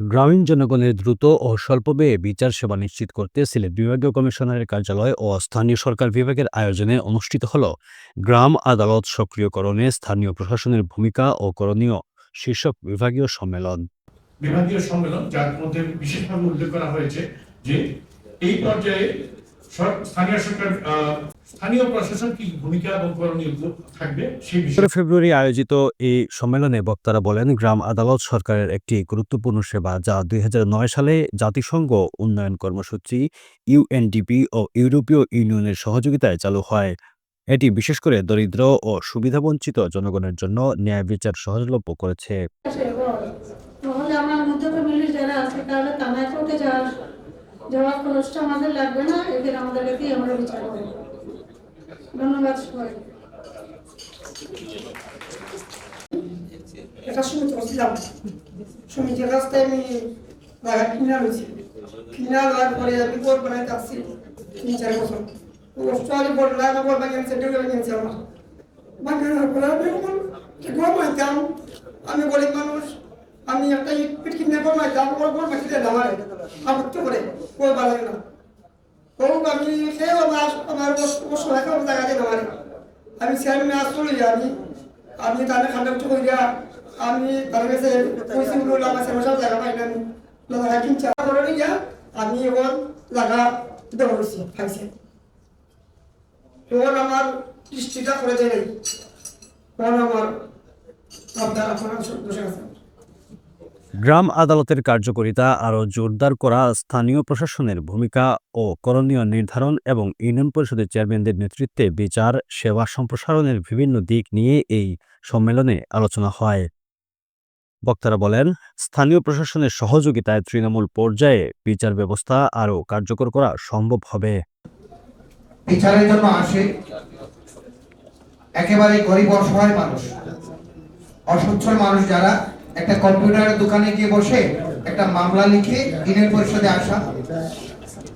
গ্রামীণ জনগণের দ্রুত ও স্বল্প ব্যয়ে বিচার সেবা নিশ্চিত করতে সিলেট বিভাগীয় কমিশনারের কার্যালয় ও স্থানীয় সরকার বিভাগের আয়োজনে অনুষ্ঠিত হল গ্রাম আদালত সক্রিয়করণে স্থানীয় প্রশাসনের ভূমিকা ও করণীয় শীর্ষক বিভাগীয় সম্মেলন। বিভাগীয় সম্মেলন, যার মধ্যে বিশেষভাবে উল্লেখ করা হয়েছে যে এই পর্যায়ে স্থানীয় সরকার স্থানীয় প্রশাসন কি ভূমিকা এবং করণীয় থাকবে সেই বিষয়ে? সতেরো ফেব্রুয়ারি আয়োজিত এই সম্মেলনে বক্তারা বলেন গ্রাম আদালত সরকারের একটি গুরুত্বপূর্ণ সেবা যা দুই হাজার নয় সালে জাতিসংঘ উন্নয়ন কর্মসূচি ইউএনডিপি ও ইউরোপীয় ইউনিয়নের সহযোগিতায় চালু হয়। এটি বিশেষ করে দরিদ্র ও সুবিধাবঞ্চিত জনগণের জন্য ন্যায় বিচার সহজলভ্য করেছে। তাহলে আমার মধ্যে ফ্যামিলি যারা আছে থানায় কোর্টে যাওয়ার যাওয়ার খরচটা আমাদের লাগবে না, এদের আমাদের আমরা বিচার ধন্যবাদ সবাই। এটা সমিতি করছিলাম সমিতির রাস্তায় আমি জায়গা কিনা রয়েছি। কিনা দেওয়ার পরে আমি বোর বানাইতে আসছি, তিন চার বছর। আমি আমি গরিব মানুষ, আমি একটা ইট পিট কিনে ঘর বানাইতাম ওর ঘর বানিয়ে দেয় আমার আপত্তি করে ওই বানাই না তো আমি সে আমার আমার জায়গা দিয়ে আমার আমি চেয়ারম্যান আসলে আমি। আমি তাহলে খান্ডা উঠে কইরা আমি তার কাছে পয়সা গুলো আমার সব জায়গা পাইলাম জায়গা কিনছে। করে নিয়া আমি এখন জায়গা হয়েছি খাইছে। তখন আমার দৃষ্টিটা করে দেয় আমার আপনার আপনার দোষে আছে। গ্রাম আদালতের কার্যকারিতা আরও জোরদার করা স্থানীয় প্রশাসনের ভূমিকা ও করণীয় নির্ধারণ এবং ইউনিয়ন পরিষদের চেয়ারম্যানদের নেতৃত্বে বিচার, সেবা সম্প্রসারণের বিভিন্ন দিক নিয়ে এই সম্মেলনে আলোচনা হয়। বক্তারা বলেন, স্থানীয় প্রশাসনের সহযোগিতায় তৃণমূল পর্যায়ে বিচার ব্যবস্থা আরও কার্যকর করা সম্ভব হবে। বিচারের জন্য আসে একেবারে গরিব অসহায় মানুষ, অসচ্ছল মানুষ যারা একটা কম্পিউটারের দোকানে গিয়ে বসে একটা মামলা লিখে ইউনিয়ন পরিষদে আসা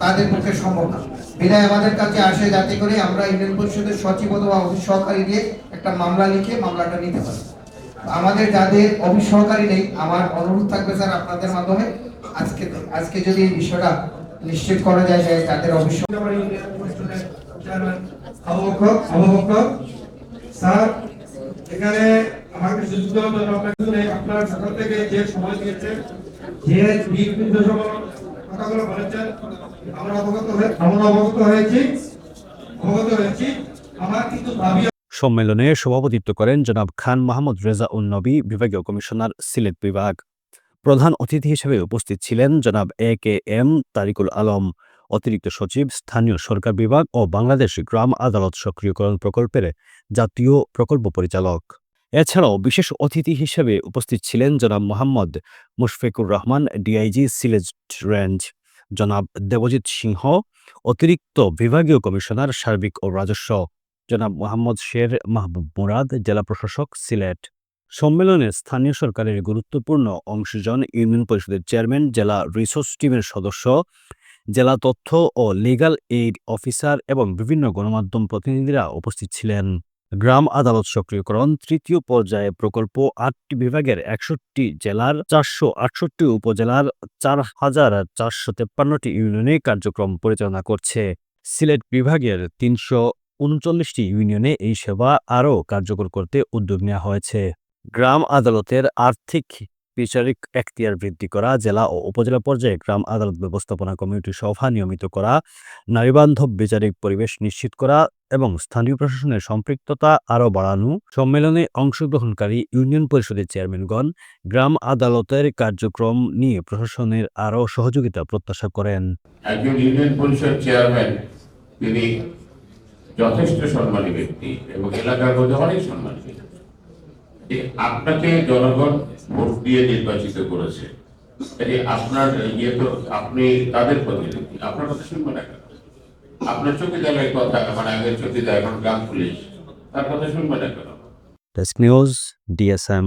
তাদের পক্ষে সম্ভব না। বিদায় আমাদের কাছে আসে যাতে করে আমরা ইউনিয়ন পরিষদের সচিব অথবা অফিস সহকারী দিয়ে একটা মামলা লিখে মামলাটা নিতে পারি। আমাদের যাদের অফিস সহকারী নেই, আমার অনুরোধ থাকবে স্যার আপনাদের মাধ্যমে আজকে আজকে যদি এই বিষয়টা নিশ্চিত করা যায় যে তাদের অফিস স্যার, এখানে সম্মেলনে সভাপতিত্ব করেন জনাব খান মাহমুদ রেজা উন নবী বিভাগীয় কমিশনার, সিলেট বিভাগ। প্রধান অতিথি হিসেবে উপস্থিত ছিলেন জনাব A K M, Tariqul Alam, অতিরিক্ত সচিব, স্থানীয় সরকার বিভাগ ও বাংলাদেশ গ্রাম আদালত সক্রিয়করণ প্রকল্পের জাতীয় প্রকল্প পরিচালক। এছাড়াও বিশেষ অতিথি হিসেবে উপস্থিত ছিলেন জনাব মোহাম্মদ মুশফিকুর রহমান, ডিআইজি, সিলেট রেঞ্জ জনাব দেবজিৎ সিংহ, অতিরিক্ত বিভাগীয় কমিশনার সার্বিক ও রাজস্ব জনাব মোহাম্মদ শের মাহবুব মুরাদ, জেলা প্রশাসক, সিলেট সম্মেলনে স্থানীয় সরকারের গুরুত্বপূর্ণ অংশজন, ইউনিয়ন পরিষদের চেয়ারম্যান, জেলা রিসোর্স টিমের সদস্য, জেলা তথ্য ও লিগ্যাল এইড অফিসার এবং বিভিন্ন গণমাধ্যম প্রতিনিধিরা উপস্থিত ছিলেন। গ্রাম আদালত সক্রিয়করণ, তৃতীয় পর্যায়ে প্রকল্প আটটি বিভাগের একষট্টি জেলার চারশো আটষট্টি উপজেলার চার হাজার চারশো তেপ্পান্নটি ইউনিয়নে কার্যক্রম পরিচালনা করছে। সিলেট বিভাগের তিনশো উনচল্লিশটি ইউনিয়নে এই সেবা আরও কার্যকর করতে উদ্যোগ নেওয়া হয়েছে। গ্রাম আদালতের আর্থিক বিচারিক এখতিয়ার বৃদ্ধি করা, জেলা ও উপজেলা পর্যায়ে গ্রাম আদালত ব্যবস্থাপনা কমিটি সভা নিয়মিত করা, নারীবান্ধব বিচারিক পরিবেশ নিশ্চিত করা এবং স্থানীয় প্রশাসনের সম্পৃক্ততা আরও বাড়ানো। সম্মেলনে অংশগ্রহণকারী ইউনিয়ন পরিষদের চেয়ারম্যানগণ গ্রাম আদালতের কার্যক্রম নিয়ে প্রশাসনের আরও সহযোগিতা প্রত্যাশা করেন। একজন ইউনিয়ন পরিষদ চেয়ারম্যান, তিনি যথেষ্ট সম্মানী ব্যক্তি এবং এলাকার মধ্যে অনেক সম্মানী ব্যক্তি। আপনাকে জনগণ ভোট দিয়ে নির্বাচিত করেছে। আপনার ইয়ে তো আপনি তাদের প্রতিনিধি, আপনার কথা শুনব না কেন? আপনার চৌকিদারের কথা মানে আগের চৌকিদার এখন গ্রাম পুলিশ তার কথা শুনব না কেন? Desk news, DSM